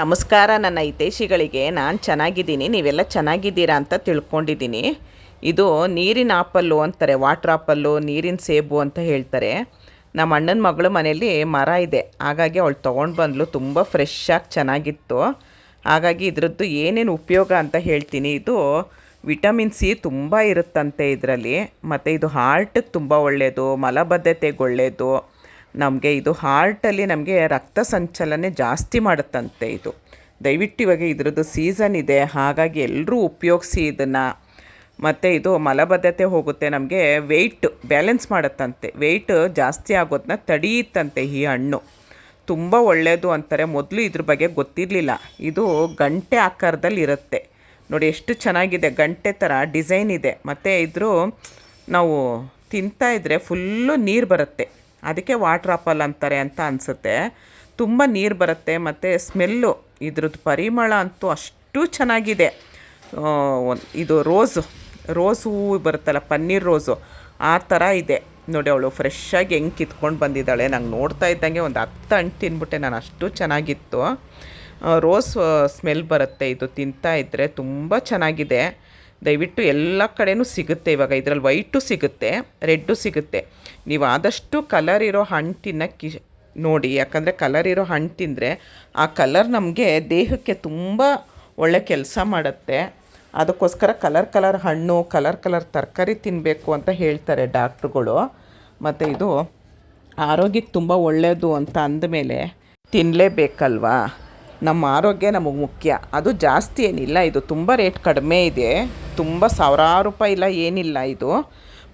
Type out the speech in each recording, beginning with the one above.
ನಮಸ್ಕಾರ ನನ್ನ ಹಿತೈಷಿಗಳಿಗೆ. ನಾನು ಚೆನ್ನಾಗಿದ್ದೀನಿ, ನೀವೆಲ್ಲ ಚೆನ್ನಾಗಿದ್ದೀರಾ ಅಂತ ತಿಳ್ಕೊಂಡಿದ್ದೀನಿ. ಇದು ನೀರಿನ ಆಪಲ್ಲು ಅಂತಾರೆ, ವಾಟ್ರ್ ಆಪಲ್ಲು, ನೀರಿನ ಸೇಬು ಅಂತ ಹೇಳ್ತಾರೆ. ನಮ್ಮ ಅಣ್ಣನ ಮಗಳ ಮನೆಯಲ್ಲಿ ಮರ ಇದೆ, ಹಾಗಾಗಿ ಅವಳು ತೊಗೊಂಡು ಬಂದಳು ತುಂಬ ಫ್ರೆಶ್ ಆಗಿ ಚೆನ್ನಾಗಿತ್ತು. ಹಾಗಾಗಿ ಇದರದ್ದು ಏನೇನು ಉಪಯೋಗ ಅಂತ ಹೇಳ್ತೀನಿ, ಇದು ವಿಟಮಿನ್ ಸಿ ತುಂಬ ಇರುತ್ತಂತೆ ಇದರಲ್ಲಿ. ಮತ್ತು ಇದು ಹಾರ್ಟಿಗೆ ತುಂಬ ಒಳ್ಳೆಯದು ಮಲಬದ್ಧತೆಗೆ ಒಳ್ಳೆಯದು ನಮಗೆ ಇದು ಹಾರ್ಟಲ್ಲಿ ನಮಗೆ ರಕ್ತ ಸಂಚಲನೆ ಜಾಸ್ತಿ ಮಾಡುತ್ತಂತೆ ಇದು. ದಯವಿಟ್ಟು ಇವಾಗ ಇದರದ್ದು ಸೀಸನ್ ಇದೆ, ಹಾಗಾಗಿ ಎಲ್ಲರೂ ಉಪಯೋಗಿಸಿ ಇದನ್ನು. ಮತ್ತು ಇದು ಮಲಬದ್ಧತೆ ಹೋಗುತ್ತೆ, ನಮಗೆ ವೆಯ್ಟ್ ಬ್ಯಾಲೆನ್ಸ್ ಮಾಡುತ್ತಂತೆ. ವೆಯ್ಟ್ ಜಾಸ್ತಿ ಆಗೋದನ್ನ ತಡೆಯುತ್ತಂತೆ ಈ ಹಣ್ಣು. ತುಂಬ ಒಳ್ಳೆಯದು ಅಂತಾರೆ, ಮೊದಲು ಇದ್ರ ಬಗ್ಗೆ ಗೊತ್ತಿರಲಿಲ್ಲ. ಇದು ಗಂಟೆ ಆಕಾರದಲ್ಲಿ ಇರುತ್ತೆ. ನೋಡಿ, ಎಷ್ಟು ಚೆನ್ನಾಗಿದೆ, ಗಂಟೆ ಥರ ಡಿಸೈನ್ ಇದೆ. ಮತ್ತು ಇದ್ರ ನಾವು ತಿಂತಾ ಇದ್ದರೆ ಫುಲ್ಲು ನೀರು ಬರುತ್ತೆ. ಅದಕ್ಕೆ ವಾಟ್ರ್ ಆಪಲ್ ಅಂತಾರೆ ಅಂತ ಅನಿಸುತ್ತೆ. ತುಂಬ ನೀರು ಬರುತ್ತೆ ಮತ್ತು ಸ್ಮೆಲ್ಲು ಇದ್ರದ್ದು ಪರಿಮಳ ಅಂತೂ ಅಷ್ಟು ಚೆನ್ನಾಗಿದೆ. ಇದು ರೋಸು ರೋಸ್ ಹೂವು ಬರುತ್ತಲ್ಲ, ಪನ್ನೀರ್ ರೋಸು ಆ ಥರ ಇದೆ. ನೋಡಿ ಅವಳು ಫ್ರೆಶ್ಶಾಗಿ ಹೆಂಗೆ ಕಿತ್ಕೊಂಡು ಬಂದಿದ್ದಾಳೆ, ನಂಗೆ ನೋಡ್ತಾ ಇದ್ದಂಗೆ ಒಂದು ಹತ್ತು ಹಣ್ಣು ತಿಂದ್ಬಿಟ್ಟೆ ನಾನು, ಅಷ್ಟು ಚೆನ್ನಾಗಿತ್ತು. ರೋಸ್ ಸ್ಮೆಲ್ ಬರುತ್ತೆ, ಇದು ತಿಂತಾ ಇದ್ದರೆ ತುಂಬ ಚೆನ್ನಾಗಿದೆ. ದಯವಿಟ್ಟು ಎಲ್ಲ ಕಡೆಯೂ ಸಿಗುತ್ತೆ ಇವಾಗ. ಇದರಲ್ಲಿ ವೈಟು ಸಿಗುತ್ತೆ, ರೆಡ್ಡು ಸಿಗುತ್ತೆ. ನೀವು ಆದಷ್ಟು ಕಲರ್ ಇರೋ ಹಣ್ಣು ತಿನ್ನೋಕ್ಕೆ ನೋಡಿ, ಯಾಕಂದರೆ ಕಲರ್ ಇರೋ ಹಣ್ಣು ತಿಂದರೆ ಆ ಕಲರ್ ನಮಗೆ ದೇಹಕ್ಕೆ ತುಂಬ ಒಳ್ಳೆ ಕೆಲಸ ಮಾಡುತ್ತೆ. ಅದಕ್ಕೋಸ್ಕರ ಕಲರ್ ಕಲರ್ ಹಣ್ಣು ಕಲರ್ ಕಲರ್ ತರಕಾರಿ ತಿನ್ನಬೇಕು ಅಂತ ಹೇಳ್ತಾರೆ ಡಾಕ್ಟ್ರುಗಳು. ಮತ್ತು ಇದು ಆರೋಗ್ಯಕ್ಕೆ ತುಂಬ ಒಳ್ಳೆಯದು ಅಂತ ಅಂದಮೇಲೆ ತಿನ್ನಲೇಬೇಕಲ್ವಾ ನಮ್ಮ ಆರೋಗ್ಯ ನಮಗೆ ಮುಖ್ಯ. ಅದು ಜಾಸ್ತಿ ಏನಿಲ್ಲ, ಇದು ತುಂಬ ರೇಟ್ ಕಡಿಮೆ ಇದೆ. ತುಂಬ ಸಾವಿರಾರು ರೂಪಾಯಿ ಇಲ್ಲ, ಏನಿಲ್ಲ ಇದು.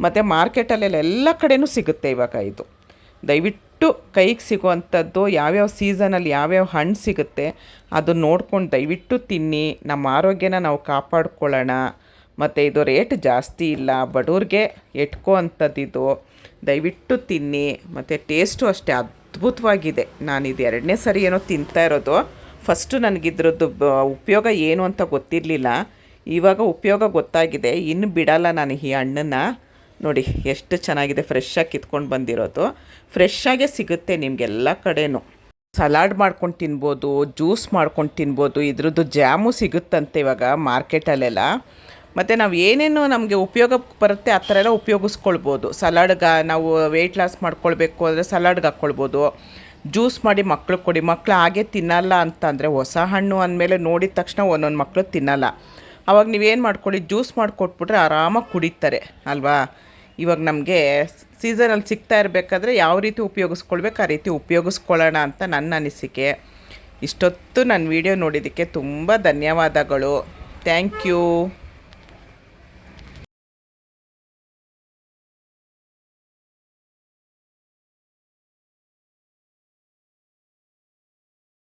ಮತ್ತು ಮಾರ್ಕೆಟಲ್ಲೆಲ್ಲ ಎಲ್ಲ ಕಡೆಯೂ ಸಿಗುತ್ತೆ ಇವಾಗ ಇದು. ದಯವಿಟ್ಟು ಕೈಗೆ ಸಿಗುವಂಥದ್ದು, ಯಾವ್ಯಾವ ಸೀಸನಲ್ಲಿ ಯಾವ್ಯಾವ ಹಣ್ಣು ಸಿಗುತ್ತೆ, ಅದು ನೋಡ್ಕೊಂಡು ದಯವಿಟ್ಟು ತಿನ್ನಿ. ನಮ್ಮ ಆರೋಗ್ಯನ ನಾವು ಕಾಪಾಡ್ಕೊಳ್ಳೋಣ. ಮತ್ತು ಇದು ರೇಟ್ ಜಾಸ್ತಿ ಇಲ್ಲ, ಬಡವ್ರಿಗೆ ಎಟ್ಕೋ ಅಂಥದ್ದಿದು ದಯವಿಟ್ಟು ತಿನ್ನಿ. ಮತ್ತು ಟೇಸ್ಟು ಅಷ್ಟೇ ಅದ್ಭುತವಾಗಿದೆ. ನಾನು ಇದು ಎರಡನೇ ಸರಿ ಏನೋ ತಿಂತಾ ಇರೋದು. ಫಸ್ಟು ನನಗಿದ್ರದ್ದು ಉಪಯೋಗ ಏನು ಅಂತ ಗೊತ್ತಿರಲಿಲ್ಲ. ಇವಾಗ ಉಪಯೋಗ ಗೊತ್ತಾಗಿದೆ. ಇನ್ನು ಬಿಡಲ್ಲ ನಾನು ಈ ಹಣ್ಣನ್ನು. ನೋಡಿ, ಎಷ್ಟು ಚೆನ್ನಾಗಿದೆ ಫ್ರೆಶ್ಶಾಗಿ ಕಿತ್ಕೊಂಡು ಬಂದಿರೋದು. ಫ್ರೆಶ್ಶಾಗೇ ಸಿಗುತ್ತೆ ನಿಮಗೆಲ್ಲ ಕಡೆನೂ. ಸಲಾಡ್ ಮಾಡ್ಕೊಂಡು ತಿನ್ಬೋದು ಜ್ಯೂಸ್ ಮಾಡ್ಕೊಂಡು ತಿನ್ಬೋದು, ಇದ್ರದ್ದು ಜಾಮು ಸಿಗುತ್ತಂತೆ ಇವಾಗ ಮಾರ್ಕೆಟಲ್ಲೆಲ್ಲ. ಮತ್ತು ನಾವು ಏನೇನು ನಮಗೆ ಉಪಯೋಗ ಬರುತ್ತೆ, ಆ ಥರ ಎಲ್ಲ ಉಪಯೋಗಿಸ್ಕೊಳ್ಬೋದು. ಸಲಾಡ್ಗೆ ನಾವು ವೆಯ್ಟ್ ಲಾಸ್ ಮಾಡ್ಕೊಳ್ಬೇಕು ಅಂದರೆ ಸಲಾಡ್ಗೆ ಹಾಕ್ಕೊಳ್ಬೋದು ಜ್ಯೂಸ್ ಮಾಡಿ ಮಕ್ಕಳು ಕೊಡಿ. ಮಕ್ಕಳು ಹಾಗೆ ತಿನ್ನಲ್ಲ ಅಂತಂದರೆ ಹೊಸ ಹಣ್ಣು ಅಂದಮೇಲೆ ನೋಡಿದ ತಕ್ಷಣ ಒಂದೊಂದು ಮಕ್ಕಳು ತಿನ್ನಲ್ಲ. ಅವಾಗ ನೀವೇನು ಮಾಡ್ಕೊಳ್ಳಿ, ಜ್ಯೂಸ್ ಮಾಡಿಕೊಟ್ಬಿಟ್ರೆ ಆರಾಮಾಗಿ ಕುಡಿತಾರೆ, ಅಲ್ವಾ? ಇವಾಗ ನಮಗೆ ಸೀಸನಲ್ಲಿ ಸಿಗ್ತಾ ಇರಬೇಕಾದ್ರೆ ಯಾವ ರೀತಿ ಉಪಯೋಗಿಸ್ಕೊಳ್ಬೇಕು, ಆ ರೀತಿ ಉಪಯೋಗಿಸ್ಕೊಳ್ಳೋಣ ಅಂತ ನನ್ನ ಅನಿಸಿಕೆ. ಇಷ್ಟೊತ್ತು ನನ್ನ ವಿಡಿಯೋ ನೋಡಿದ್ದಕ್ಕೆ ತುಂಬ ಧನ್ಯವಾದಗಳು. Thank you.